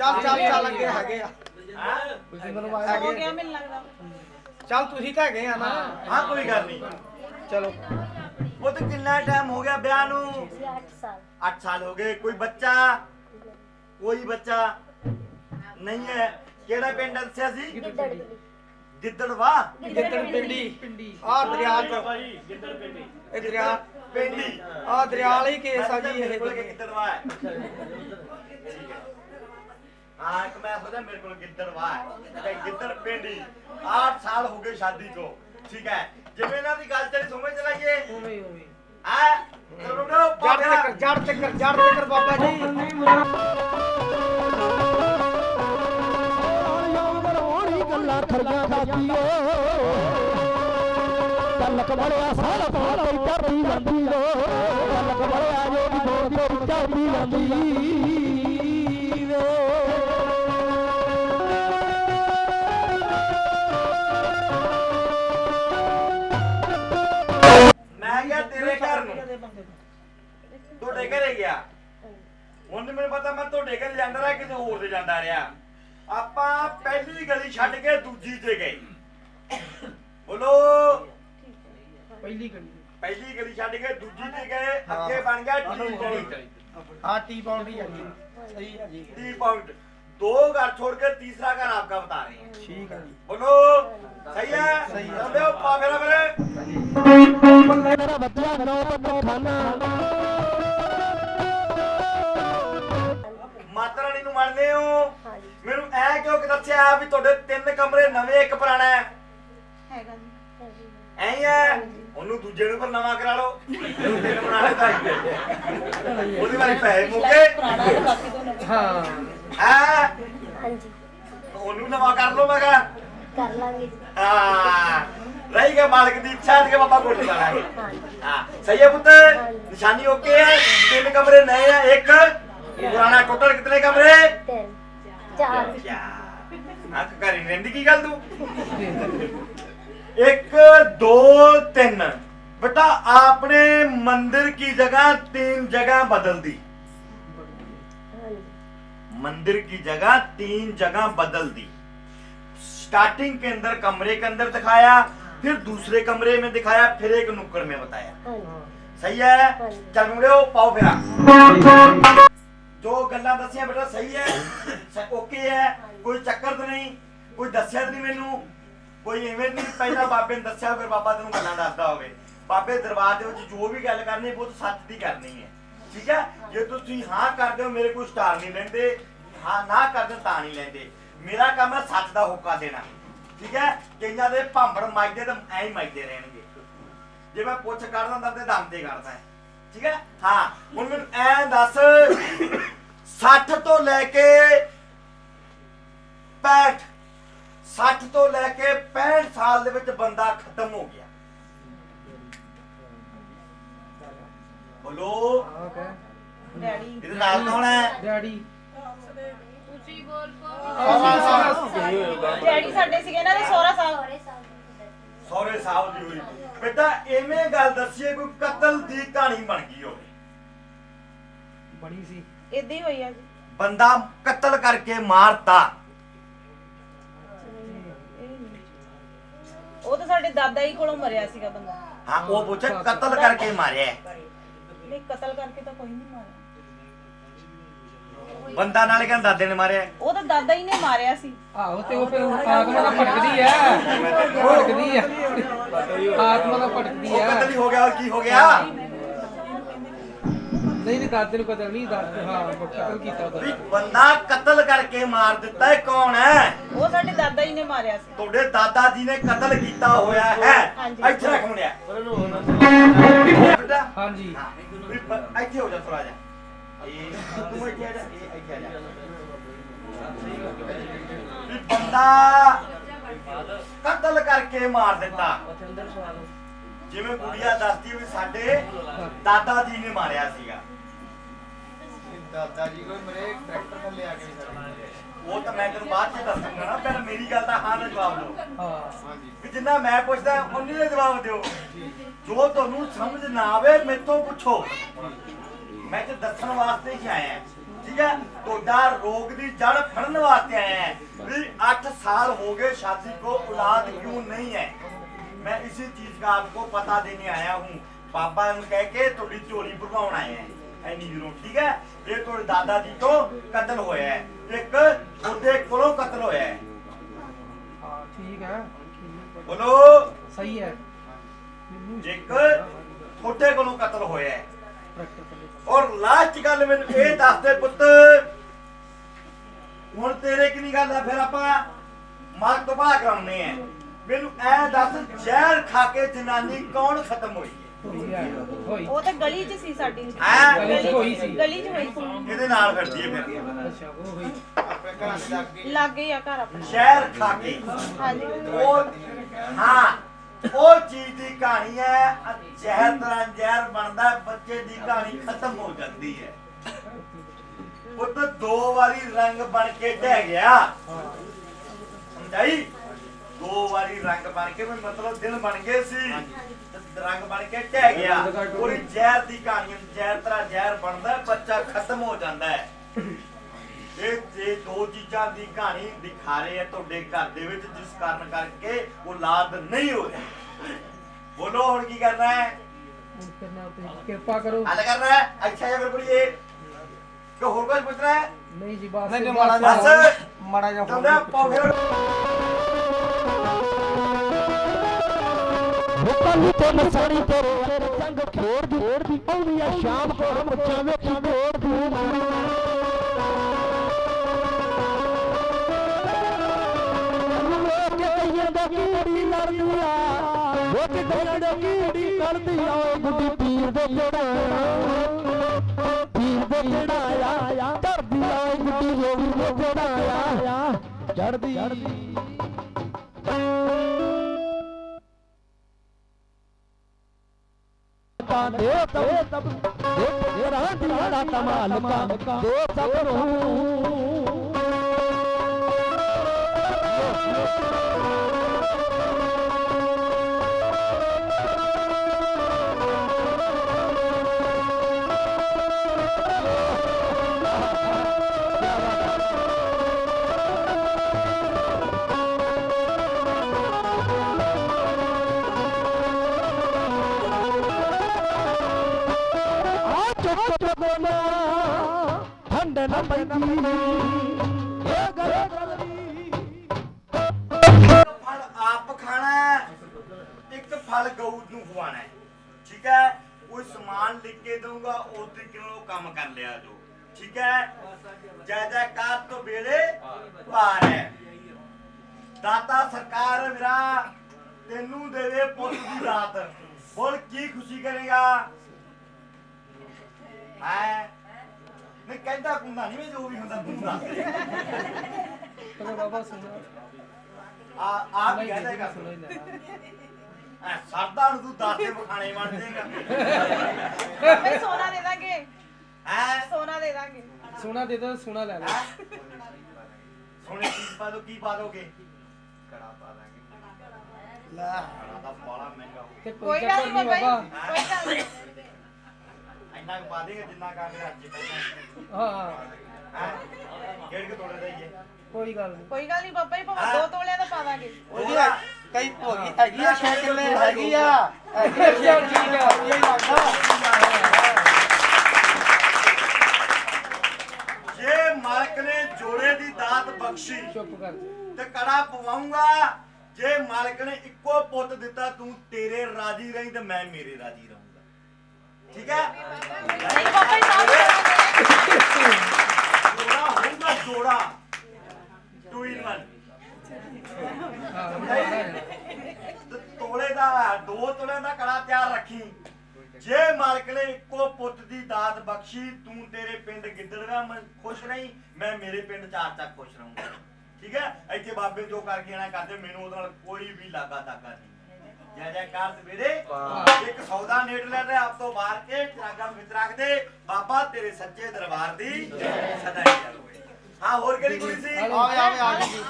ਚੱਲ ਚੱਲ ਚੱਲ ਅੱਗੇ ਹੈਗੇ ਆ। ਤੁਸੀਂ ਮੈਨੂੰ ਹੋ ਹੈਗੇ ਗਿਆ ਮੈਨੂੰ ਲੱਗਦਾ। ਚੱਲ ਤੁਸੀਂ ਤਾਂ ਹੈਗੇ ਆ ਨਾ। ਹਾਂ ਕੋਈ ਗੱਲ ਨਹੀਂ। ਚਲੋ। ਉਹ ਤੇ ਕਿੰਨਾ ਟਾਈਮ ਹੋ ਗਿਆ ਵਿਆਹ ਨੂੰ? 8 ਸਾਲ। 8 ਸਾਲ ਹੋ ਗਏ। ਕੋਈ ਬੱਚਾ? ਕੋਈ ਬੱਚਾ? ਨਹੀਂ ਹੈ। ਕਿਹੜਾ ਪਿੰਡ ਦੱਸਿਆ ਸੀ? ਗਿੱਦੜਵਾ। ਗਿੱਦੜ ਪਿੰਡੀ ਆ ਦਰਿਆ ਚ। ਇਹ ਦਰਿਆ। ਪਿੰਡੀ ਆ ਦਰਿਆ ਵਾਲੀ ਕੇਸ ਆ ਜੀ ਇਹ। ਗਿੱਦੜਵਾ ਹੈ। ਹਾਂ ਇੱਕ ਮੈਂ ਸੋਚਿਆ ਮੇਰੇ ਕੋਲ ਗਿੱਦੜਵਾ ਹੈ। ਤੇ ਗਿੱਦੜ ਪਿੰਡੀ 8 ਸਾਲ ਹੋ ਗਏ ਸ਼ਾਦੀ ਕੋ ਠੀਕ ਹੈ? ਜਿਵੇਂ ਇਹਨਾਂ ਦੀ ਗੱਲ ਤੇਰੀ ਸਮਝ ਚਲਾਈਏ ਉਵੇਂ ਉਵੇਂ ਆ ਕਰੋੜੋ ਜੜ ਤੇ ਜੜ ਤੇ ਜੜ ਤੇ ਬਾਬਾ ਜੀ। ਗੱਲਾਂ ਖੜੀਆਂ ਖਾਦੀਓ ਤਲਕ ਬੜਿਆ ਸਾਰਾ ਕੋਈ ਚੜਦੀ ਜਾਂਦੀ ਓ। ਤਲਕ ਬੜਿਆ ਜੋ ਦੀ ਬੋਲ ਤੇ ਚੜਦੀ ਜਾਂਦੀ ਜਾਂਦਾ ਰਿਹਾ ਕਿਤੇ ਹੋਰ ਤੇ ਜਾਂਦਾ ਰਿਹਾ ਆਪਾਂ ਪਹਿਲੀ ਗਲੀ ਛੱਡ ਕੇ ਦੂਜੀ ਤੇ ਗਏ ਬੋਲੋ ਪਹਿਲੀ ਗਲੀ ਪਹਿਲੀ ਗਲੀ ਛੱਡ ਕੇ ਦੂਜੀ ਤੇ ਗਏ ਅੱਗੇ ਬਣ ਗਿਆ ਟੀ ਪੁਆਇੰਟ ਆ ਟੀ ਬਾਉਂਡਰੀ ਆ ਜੀ ਸਹੀ ਆ ਜੀ टी पॉइंट दो घर छोड़ के तीसरा घर आपका बता रहे हैं ਠੀਕ ਆ ਜੀ बोलो सही है सही है। चल दो पा मेरा मेरे ਮੰਨਦੇ ਹੋ? ਹਾਂਜੀ। ਮੈਨੂੰ ਐ ਕਿਉਂ ਕਿ ਦੱਸਿਆ ਵੀ ਤੁਹਾਡੇ ਤਿੰਨ ਕਮਰੇ ਨਵੇਂ ਇੱਕ ਪੁਰਾਣਾ ਹੈ? ਹੈਗਾ ਜੀ। ਐਂ ਹੀ ਹੈ? ਉਹਨੂੰ ਦੂਜੇ ਨੂੰ ਪਰ ਨਵਾਂ ਕਰਾ ਲਓ। ਤਿੰਨ ਬਣਾਣੇ ਤਾਂ ਹੀ ਹੈ। ਉਹਦੇ ਵਾਲੀ ਪੈਸੇ ਮੁੱਕੇ ਪੁਰਾਣਾ ਤੇ ਬਾਕੀ ਤੋਂ ਨਵੇਂ। ਹਾਂ। ਐ ਹਾਂਜੀ। ਉਹਨੂੰ ਨਵਾਂ ਕਰ ਲਓ ਮੈਂ ਕਿਹਾ। ਕਰ ਲਾਂਗੇ ਜੀ। ਹਾਂ। ਰਹੀ ਗਿਆ ਮਾਲਕ ਦੀ ਇੱਛਾ ਤੇ ਬਾਬਾ ਕੋਲ ਜਾਣਾ ਹੈ। ਸਹੀ ਹੈ ਪੁੱਤ? ਨਿਸ਼ਾਨੀ ਓਕੇ ਹੈ। ਤਿੰਨ ਕਮਰੇ ਨਏ ਹੈ। ਇੱਕ पुराना टोटल कितने कमरे? चार। की गल तू? एक दो तीन। बेटा आपने मंदिर की जगह तीन जगह बदल दी। मंदिर की जगह तीन जगह बदल दी। स्टार्टिंग के अंदर कमरे के अंदर दिखाया फिर दूसरे कमरे में दिखाया फिर एक नुक्कड़ में बताया। सही है? चल पाओ फिर ਜੋ ਗੱਲਾਂ ਦੱਸੀਆਂ ਬੇਟਾ, ਸਹੀ ਹੈ ਓਕੇ ਹੈ, ਕੋਈ ਚੱਕਰ ਤਾਂ ਨਹੀਂ, ਕੋਈ ਦੱਸਿਆ ਤਾਂ ਨਹੀਂ ਮੈਨੂੰ, ਕੋਈ ਇਵੇਂ ਨਹੀਂ, ਪਹਿਲਾਂ ਬਾਬੇ ਨੇ ਦੱਸਿਆ, ਫਿਰ ਬਾਬਾ ਤੈਨੂੰ ਗੱਲਾਂ ਦੱਸਦਾ ਹੋਵੇ। ਬਾਬੇ ਦਰਬਾਰ ਦੇ ਵਿੱਚ ਜੋ ਵੀ ਗੱਲ ਕਰਨੀ, ਬਹੁਤ ਸੱਚ ਦੀ ਕਰਨੀ ਹੈ। ਠੀਕ ਹੈ? ਜੇ ਤੁਸੀਂ ਹਾਂ ਕਰਦੇ ਹੋ, ਮੇਰੇ ਕੋਈ ਸਟਾਰ ਨਹੀਂ ਲੈਂਦੇ, ਹਾਂ, ਨਾ ਕਰਦੇ ਹੋ ਤਾਂ ਨਹੀਂ ਲੈਂਦੇ। ਮੇਰਾ ਕੰਮ ਹੈ ਸੱਚ ਦਾ ਹੋਕਾ ਦੇਣਾ। ਠੀਕ ਹੈ? ਕਈਆਂ ਦੇ ਭਾਂਬੜ ਮਾਈਦੇ ਤਾਂ ਐਂ ਹੀ ਮਾਈਦੇ ਰਹਿਣਗੇ। ਜੇ ਮੈਂ ਪੁੱਛ ਕਰਦਾ ਤਾਂ ਤੇ ਦਮ ਤੇ ਕਰਦਾ ਠੀਕ ਹੈ? ਹਾਂ ਹੁਣ ਮੈਨੂੰ ਐ ਦੱਸ 60 ਤੋਂ ਲੈ ਕੇ 65 60 ਤੋਂ ਲੈ ਕੇ 65 ਸਾਲ ਦੇ ਵਿੱਚ ਬੰਦਾ ਖਤਮ ਹੋ ਗਿਆ। ਬੋਲੋ। ਡੈਡੀ। ਇਹਦੇ ਨਾਲ ਕੌਣ ਹੈ? ਡੈਡੀ। ਡੈਡੀ ਸਾਡੇ ਸੀਗੇ ਇਹਨਾਂ ਦੇ ਸੋਹਰਾ ਸਾਹਿਬ ਸੋਰੇ ਸਾਹਿਬ ਦੀ ਹੋਈ ਬੇਟਾ ਐਵੇਂ ਗੱਲ ਦੱਸੀਏ ਕੋਈ ਕਤਲ ਦੀ ਕਹਾਣੀ ਬਣ ਗਈ ਹੋਵੇ। ਬਣੀ ਸੀ। ਇਦਾਂ ਹੀ ਹੋਈ ਆ ਜੀ। ਬੰਦਾ ਕਤਲ ਕਰਕੇ ਮਾਰਤਾ। ਉਹ ਤਾਂ ਸਾਡੇ ਦਾਦਾ ਹੀ ਕੋਲੋਂ ਮਰਿਆ ਸੀਗਾ ਬੰਦਾ। ਹਾਂ ਉਹ ਪੁੱਛੇ ਕਤਲ ਕਰਕੇ ਮਾਰਿਆ। ਨਹੀਂ ਕਤਲ ਕਰਕੇ ਤਾਂ ਕੋਈ ਨਹੀਂ ਮਾਰਿਆ। ਬੰਦਾ ਨਾਲੇ ਕਹਿੰਦਾ ਦਾਦੇ ਨੇ ਮਾਰਿਆ। ਉਹ ਤਾਂ ਦਾਦਾ ਹੀ ਨੇ ਮਾਰਿਆ ਸੀ। ਆਹੋ ਤੇ ਉਹ ਫਿਰ ਆਤਮਾ ਦਾ ਭਟਕਦੀ ਆ ਭਟਕਦੀ ਆ ਆਤਮਾ ਦਾ ਭਟਕਦੀ ਉਹ ਆ ਕਤਲ ਹੀ ਹੋ ਗਿਆ ਔਰ ਕੀ ਹੋ ਗਿਆ? ਨਹੀਂ ਨਹੀਂ ਦਾਦੇ ਨੂੰ ਕਤਲ ਨਹੀਂ ਦਾਦੇ ਹਾਂ ਕਤਲ ਕੀਤਾ ਵੀ ਉਹਦਾ ਬੰਦਾ ਕਤਲ ਕਰਕੇ ਮਾਰ ਦਿੱਤਾ ਹੈ ਕੌਣ ਹੈ? ਉਹ ਸਾਡੇ ਦਾਦਾ ਹੀ ਨੇ ਮਾਰਿਆ ਸੀ। ਤੁਹਾਡੇ ਦਾਦਾ ਜੀ ਨੇ ਕਤਲ ਕੀਤਾ ਹੋਇਆ ਹੈ। ਹਾਂਜੀ। ਇੱਥੇ ਰੱਖ ਮੁੰਡਿਆ। ਬੇਟਾ ਹਾਂਜੀ। ਹਾਂ, ਵੀ ਬ- ਇੱਥੇ ਹੋ ਜਾ ਥੋੜਾ ਜਿਹਾ। ਇਹ ਤੂੰ ਇੱਥੇ ਆ ਜਾ ਇਹ ਇੱਥੇ ਆ ਜਾ ਵੀ ਬੰਦਾ ਕਤਲ ਕਰਕੇ ਮਾਰ ਦਿੱਤਾ। ਜਿਵੇਂ ਕੁੜੀਆ ਦੱਸਦੀ ਵੀ ਸਾਡੇ ਦਾਦਾ ਜੀ ਨੇ ਮਾਰਿਆ ਸੀਗਾ। ਦਾਦਾ ਜੀ ਕੋਈ ਮੇਰੇ ਟਰੈਕਟਰ ਥੱਲੇ ਆ ਕੇ ਉਹ ਤਾਂ ਮੈਂ ਤੈਨੂੰ ਬਾਅਦ ਚ ਦੱਸੂਗਾ ਨਾ ਪਹਿਲਾਂ ਮੇਰੀ ਗੱਲ ਦਾ ਹਾਂ ਦਾ ਜਵਾਬ ਦਿਓ। ਹਾਂ ਵੀ ਜਿੰਨਾ ਮੈਂ ਪੁੱਛਦਾ ਉਹਨੇ ਦਾ ਜਵਾਬ ਦਿਓ। ਜੋ। ਤੁਹਾਨੂੰ ਸਮਝ ਨਾ ਆਵੇ ਮੈਥੋਂ ਪੁੱਛੋ। ਮੈਂ ਤੇ ਦੱਸਣ ਵਾਸਤੇ ਹੀ ਆਇਆ ਠੀਕ ਹੈ ਤੁਹਾਡਾ ਰੋਗ ਦੀ ਜੜ ਫੜਨ ਵਾਸਤੇ ਆਇਆ ਹੈ ਵੀ 8 साल हो गए शादी को औलाद क्यों नहीं है मैं इसी चीज का आपको पता देने आया हूँ पापा ਨੂੰ ਕਹਿ ਕੇ ਤੁਹਾਡੀ ਝੋਲੀ ਭਰਵਾਉਣ ਆਏ ਹੈ ਐਨੀ ਜ਼ਰੂਰ ਠੀਕ ਹੈ ਇਹ ਤੁਹਾਡੇ ਦਾਦਾ ਜੀ ਤੋਂ ਕਤਲ ਹੋਇਆ ਹੈ ਇੱਕ ਉਹਦੇ ਕੋਲੋਂ ਕਤਲ ਹੋਇਆ ਹੈ ਹਾਂ ਠੀਕ ਹੈ ਬੋਲੋ ਸਹੀ ਹੈ ਇੱਕ ਤੁਹਾਡੇ ਕੋਲੋਂ ਕਤਲ ਹੋਇਆ ਹੈ ਪ੍ਰੈਕਟਿਕਲੀ ਔਰ ਲਾਸਟ ਗੱਲ ਮੈਨੂੰ ਇਹ ਦੱਸ ਦੇ ਪੁੱਤ। ਹੁਣ ਤੇਰੇ ਕਿੰਨੀ ਗੱਲ ਆ ਫਿਰ ਆਪਾਂ ਮਾਰ ਤੋਂ ਕਰਾਉਣੇ ਆ। ਮੈਨੂੰ ਐ ਦੱਸ ਜ਼ਹਿਰ ਖਾ ਕੇ ਜਨਾਨੀ ਕੌਣ ਖਤਮ ਹੋਈ? ਉਹ ਤਾਂ ਗਲੀ 'ਚ ਸੀ ਸਾਡੀ। ਹੈਂ? ਗਲੀ 'ਚ ਹੋਈ ਸੀ। ਗਲੀ 'ਚ ਹੋਈ ਸੀ। ਇਹਦੇ ਨਾਲ ਫਿਰਦੀ ਹੈ ਫਿਰ? ਅੱਛਾ ਉਹ ਹੋਈ। ਲੱਗੇ ਹੀ ਆ ਘਰ ਆਪਣੇ। ਜ਼ਹਿਰ ਖਾ ਕੇ। ਹਾਂਜੀ। ਉਹ ਹਾਂ। ਉਹ ਚੀਜ਼ ਦੀ ਕਹਾਣੀ ਹੈ, ਜ਼ਹਿਰ ਤਰ੍ਹਾਂ ਜ਼ਹਿਰ ਬਣਦਾ ਬੱਚੇ ਦੀ ਕਹਾਣੀ ਖਤਮ ਹੋ ਜਾਂਦੀ ਹੈ। ਪੁੱਤ, ਦੋ ਵਾਰੀ ਰੰਗ ਬਣ ਕੇ ਢਹਿ ਗਿਆ। ਸਮਝਾਈ? ਦੋ ਵਾਰੀ ਰੰਗ ਬਣ ਕੇ, ਵੀ ਮਤਲਬ ਦਿਨ ਬਣ ਗਏ ਸੀ ਰੰਗ ਬਣ ਕੇ ਢਹਿ ਗਿਆ। ਪੂਰੀ ਜ਼ਹਿਰ ਦੀ ਕਹਾਣੀ ਜ਼ਹਿਰ ਤਰ੍ਹਾਂ ਜ਼ਹਿਰ ਬਣਦਾ ਬੱਚਾ ਖਤਮ ਹੋ ਜਾਂਦਾ ਹੈ। ਇਹ ਜੇ ਦੋ ਚੀਜ਼ਾਂ ਦੀ ਕਹਾਣੀ ਦਿਖਾ ਰਹੇ ਆ ਤੁਹਾਡੇ ਘਰ ਦੇ ਵਿੱਚ ਜਿਸ ਕਾਰਨ ਕਰਕੇ ਔਲਾਦ ਨਹੀਂ ਹੋ ਰਹੀ। ਬੋਲੋ ਹੁਣ ਕੀ ਕਰਨਾ ਹੈ? ਕਿਰਪਾ ਕਰੋ। ਹੱਲ ਕਰਨਾ ਹੈ? ਅੱਛਾ ਜਾਂ ਫਿਰ ਬੋਲੀਏ ਕਿ ਹੋਰ ਕੁਝ ਪੁੱਛਣਾ ਹੈ? ਨਹੀਂ ਜੀ ਬਸ ਨਹੀਂ। ਮਾੜਾ ਜਿਹਾ ਬਸ। ਮਾੜਾ ਜਿਹਾ ਪੌੜੇ ਹੁਕਮ ਤੇ ਮਸਾਣੀ ਤੇਰੇ ਤੇਰੇ ਸੰਗ ਖੇਡਦੀ ਖੇਡਦੀ ਆਉਂਦੀ ਆ ਸ਼ਾਮ ਕੋਲ ਮੁੱਛਾਂ ਵਿੱਚ ਵੇੜਦੀ ਲੋਕ ਕਈਆਂ ਦਾ ਕੀੜੀ ਲੜਦੀ ਆ ਓਏ ਗੁੱਡੀ ਪੀਰ ਦੇ ਜਿਹੜਾ ਪੀਰ ਦੇ ਜਿਹੜਾ ਆ ਚੜਦੀ ਆ ਓਏ ਗੁੱਡੀ ਰੋੜੀ ਦੇ ਜਿਹੜਾ ਆ ਚੜਦੀ ਕਾ ਦੇ ਤਬ, ਦੇ ਰਾਂ ਦੀ ਦਾ ਕਮਾਲ ਕਾ। ਦੇ ਸਭ ਨੂੰ। ਆ ਠੰਡ ਨਾ ਪੈਂਦੀ। ਇਹ ਗੱਲ ਫਲ ਆਪ ਖਾਣਾ ਇੱਕ ਫਲ ਗਊ ਨੂੰ ਖਵਾਣਾ ਠੀਕ ਹੈ? ਕੋਈ ਸਮਾਨ ਲਿਖ ਕੇ ਦਊਗਾ ਉਸ ਤਰੀਕੇ ਨਾਲ ਉਹ ਕੰਮ ਕਰ ਲਿਆ ਜੋ ਠੀਕ ਹੈ? ਜੈ ਜੈਕਾਰ ਤੋਂ ਵੇਲੇ ਪਾਰ ਹੈ। ਦਾਤਾ ਸਰਕਾਰ ਮੇਰਾ, ਤੈਨੂੰ ਦੇਵੇ ਪੁੱਤ ਦੀ ਦਾਤ ਬੋਲ, ਕੀ ਖੁਸ਼ੀ ਕਰੇਗਾ? ਹੈ ਨਹੀਂ ਕਹਿੰਦਾ ਕੁੰਦਾ ਨਹੀਂ ਮੈਂ ਜੋ ਵੀ ਹੁੰਦਾ ਤੂੰ ਦੱਸ ਦੇ ਚਲੋ ਬਾਬਾ ਸੁਣੋ। ਆ ਆਪ ਨਹੀਂ ਕਹਿੰਦਾ ਕਰ ਸੁਣੋ ਹੀ ਲੈਣਾ ਐ ਸਰਦਾ ਨੂੰ ਤੂੰ ਦੱਸ ਦੇ ਮਖਾਣੇ ਬਣ ਜਾਏਗਾ। ਬਾਬਾ ਜੀ ਸੋਨਾ ਦੇ ਦਾਂਗੇ। ਹੈ ਸੋਨਾ ਦੇ ਦਾਂਗੇ। ਸੋਨਾ ਦੇ ਦੋ ਸੋਨਾ ਲੈ ਲਓ ਸੋਨੇ ਕੀ ਪਾ ਦੋ ਕੀ ਪਾ ਦੋਗੇ? ਕੜਾ ਪਾ ਦਾਂਗੇ। ਲੈ। ਕੜਾ ਤਾਂ ਬੜਾ ਮਹਿੰਗਾ ਹੋ ਤੇ ਕੋਈ ਗੱਲ ਨਹੀਂ ਬਾਬਾ ਕੋਈ ਗੱਲ ਨਹੀਂ ਇੰਨਾ ਕੁ ਪਾ ਦੇਗਾ ਜਿੰਨਾ ਕਾ ਮੇਰਾ ਅੱਜ ਪੈਸਾ ਹਾਂ। ਹਾਂ? ਡੇਢ ਕੁ ਤੋਲੇ ਦਾ ਹੀ ਹੈ ਕੋਈ ਗੱਲ ਨਹੀਂ। ਕੋਈ ਗੱਲ ਨਹੀਂ ਬਾਬਾ ਜੀ ਭਾਵੇਂ ਦੋ ਤੋਲਿਆਂ ਦਾ ਪਾ ਦਾਂਗੇ। ਉਹਦੀ ਕਈ ਭੋਗੀ ਹੈਗੀ ਆ ਸ਼ੈਕਲ ਹੈਗੀ ਆ। ਹੈਗੀ ਆ ਠੀਕ ਆ। ਇਹ ਲੱਗਦਾ ਜੇ ਮਾਲਕ ਨੇ ਜੋੜੇ ਦੀ ਦਾਤ ਬਖਸ਼ੀ ਚੁੱਪ ਕਰ ਤੇ ਕੜਾ ਪਵਾਉਂਗਾ ਜੇ ਮਾਲਕ ਨੇ ਇੱਕੋ ਪੁੱਤ ਦਿੱਤਾ ਤੂੰ ਤੇਰੇ ਰਾਜੀ ਰਹੀਂ ਤੇ ਮੈਂ ਮੇਰੇ ਰਾਜੀ ਰਹੂੰਗਾ। ਠੀਕ ਹੈ ਨਹੀਂ ਬਾਬਾ ਜੀ ਸਾਹਿਬ ਜੋੜਾ ਹੋਊਗਾ ਜੋੜਾ ਟੂ ਇਨ ਵਨ ਹਾਂ ਮਾੜਾ ਹੈ। ਤੇ ਤੋਲੇ ਦਾ ਦੋ ਤੋਲੇ ਦਾ ਕੜਾ ਤਿਆਰ ਰੱਖੀ ਜੇ ਮਾਲਕ ਨੇ ਇੱਕੋ ਪੁੱਤ ਦੀ ਬਖਸ਼ੀ ਤੂੰ ਤੇਰੇ ਪਿੰਡ ਗਿੱਦੜਗਾ ਮੈਂ ਖੁਸ਼ ਰਹੀ ਮੈਂ ਮੇਰੇ ਪਿੰਡ ਚਾਰ ਤੱਕ ਖੁਸ਼ ਰਹੂੰਗਾ। ਠੀਕ ਹੈ? ਇੱਥੇ ਬਾਬੇ ਜੋ ਕਰਕੇ ਆਣਾ ਕਰਦੇ ਮੈਨੂੰ ਉਹਦੇ ਨਾਲ ਕੋਈ ਵੀ ਲਾਗਾ ਤਾਗਾ ਨਹੀਂ। ਜੈ ਜੈਕਾਰ ਸਵੇਰੇ। ਇੱਕ ਸੌਦਾ ਨੇੜ ਲੈ ਤੇ ਆਪ ਤੋਂ ਬਾਹਰ ਕੇ ਚਰਾਗਾ ਵਿੱਚ ਰੱਖ ਦੇ। ਬਾਬਾ ਤੇਰੇ ਸੱਚੇ ਦਰਬਾਰ ਦੀ ਸਦਾ ਹੀ ਹੋਵੇ ਹਾਂ ਹੋਰ ਕਿਹੜੀ ਕੁੜੀ ਸੀ। ਆਵੇ ਆਵੇ ਆ ਗਈ